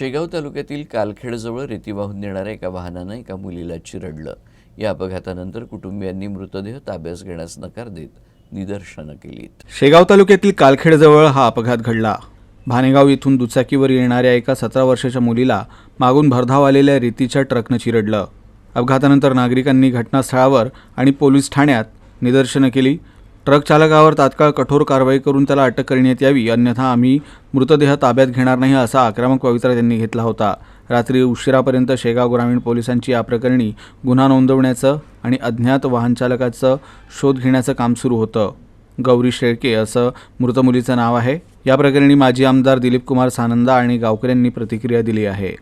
शेगाव तालुक्यातील कालखेडजवळ रेती वाहून नेणाऱ्या एका वाहनानं एका मुलीला चिरडलं. या अपघातानंतर कुटुंबियांनी मृतदेह ताब्यास घेण्यास नकार देत निदर्शनं केलीत. शेगाव तालुक्यातील कालखेडजवळ हा अपघात घडला. भानेगाव इथून दुचाकीवर येणाऱ्या एका सतरा वर्षाच्या मुलीला मागून भरधाव आलेल्या रेतीच्या ट्रकनं चिरडलं. अपघातानंतर नागरिकांनी घटनास्थळावर आणि पोलीस ठाण्यात निदर्शनं केली. ट्रक चालकावर तात्काळ कठोर कारवाई करून त्याला अटक करण्यात यावी अन्यथा आम्ही मृतदेह ताब्यात घेणार नाही असा आक्रमक पवित्रा त्यांनी घेतला होता. रात्री उशिरापर्यंत शेगाव ग्रामीण पोलिसांची या प्रकरणी गुन्हा नोंदवण्याचं आणि अज्ञात वाहनचालकाचं शोध घेण्याचं काम सुरू होतं. गौरी शेळके असं मृत मुलीचं नाव आहे. या प्रकरणी माजी आमदार दिलीप कुमार सानंदा आणि गावकऱ्यांनी प्रतिक्रिया दिली आहे.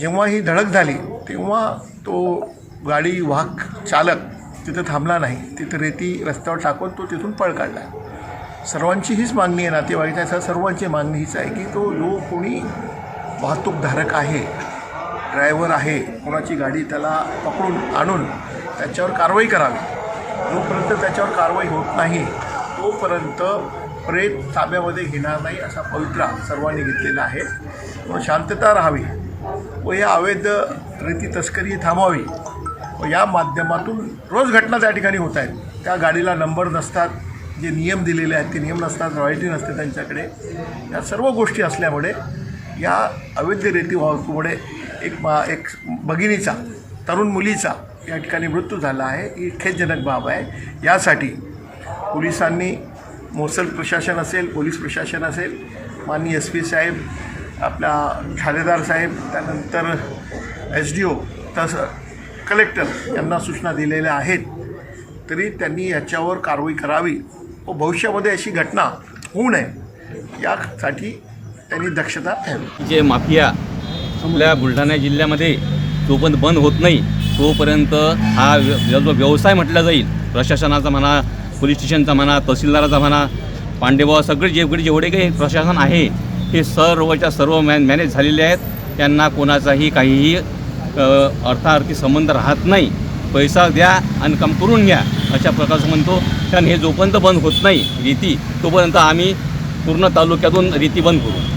जेव्हा ही धडक झाली तेव्हा तो गाडी वाहक चालक तिथं थांबला नाही. तिथं रेती रस्त्यावर टाकून तो तिथून पळ काढला. सर्वांची हीच मागणी आहे नातेवाईकाचा सर्वांची मागणी हीच आहे की तो जो कोणी वाहतूकधारक आहे ड्रायव्हर आहे कोणाची गाडी त्याला पकडून आणून त्याच्यावर कारवाई करावी. जोपर्यंत त्याच्यावर कारवाई होत नाही तोपर्यंत प्रेत ताब्यामध्ये घेणार नाही असा पवित्रा सर्वांनी घेतलेला आहे. म्हणून शांतता राहावी व या अवैध रीती तस्करी थांबावी व या माध्यमातून रोज घटना त्या ठिकाणी होत आहेत. त्या गाडीला नंबर नसतात जे नियम दिलेले आहेत ते नियम नसतात रॉयल्टी नसते त्यांच्याकडे. या सर्व गोष्टी असल्यामुळे या अवैध रेती वाहतुकीमुळे एक मा एक भगिनीचा तरुण मुलीचा या ठिकाणी मृत्यू झाला आहे. ही खेदजनक बाब आहे. यासाठी पोलिसांनी मोसल प्रशासन असेल पोलीस प्रशासन असेल माननीय एस पी साहेब आपला ठाणेदार साहेब त्यानंतर एस डी ओ तसं कलेक्टर यांना सूचना दिलेल्या आहेत तरी त्यांनी याच्यावर कारवाई करावी. व भविष्यामध्ये अशी घटना होऊ नये यासाठी त्यांनी दक्षता घ्यावी. जे माफिया आपल्या बुलढाणा जिल्ह्यामध्ये जोपर्यंत बंद होत नाही तोपर्यंत हा व्य- जो व्यवसाय म्हटला जाईल प्रशासनाचा म्हणा पोलीस स्टेशनचा म्हणा तहसीलदाराचा म्हणा पांडेबा सगळे जे जेवढे काही प्रशासन आहे हे सर्वच्या सर्व मॅ मॅनेज झालेले आहेत. त्यांना कोणाचाही काहीही अर्थाअर्थी अर्थार्थी संबंध राहत नाही. पैसा द्या आणि काम करून घ्या अशा प्रकारचं म्हणतो. कारण हे जोपर्यंत बंद होत नाही रीती तोपर्यंत आम्ही पूर्ण तालुक्यातून रीती बंद करू.